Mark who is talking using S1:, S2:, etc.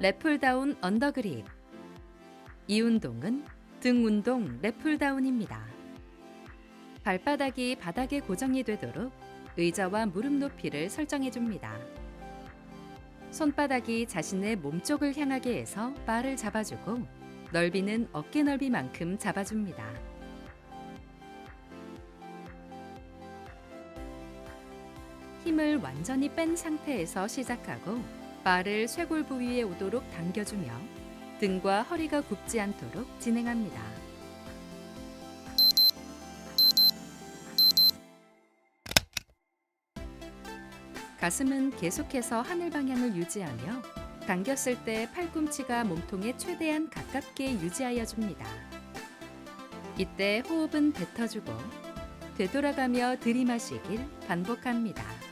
S1: 랩풀다운 언더그립. 이 운동은 등 운동 랩풀다운입니다. 발바닥이 바닥에 고정이 되도록 의자와 무릎 높이를 설정해 줍니다. 손바닥이 자신의 몸쪽을 향하게 해서 바를 잡아주고 넓이는 어깨 넓이만큼 잡아줍니다. 힘을 완전히 뺀 상태에서 시작하고 바를 쇄골 부위에 오도록 당겨주며 등과 허리가 굽지 않도록 진행합니다. 가슴은 계속해서 하늘 방향을 유지하며 당겼을 때 팔꿈치가 몸통에 최대한 가깝게 유지하여 줍니다. 이때 호흡은 뱉어주고 되돌아가며 들이마시길 반복합니다.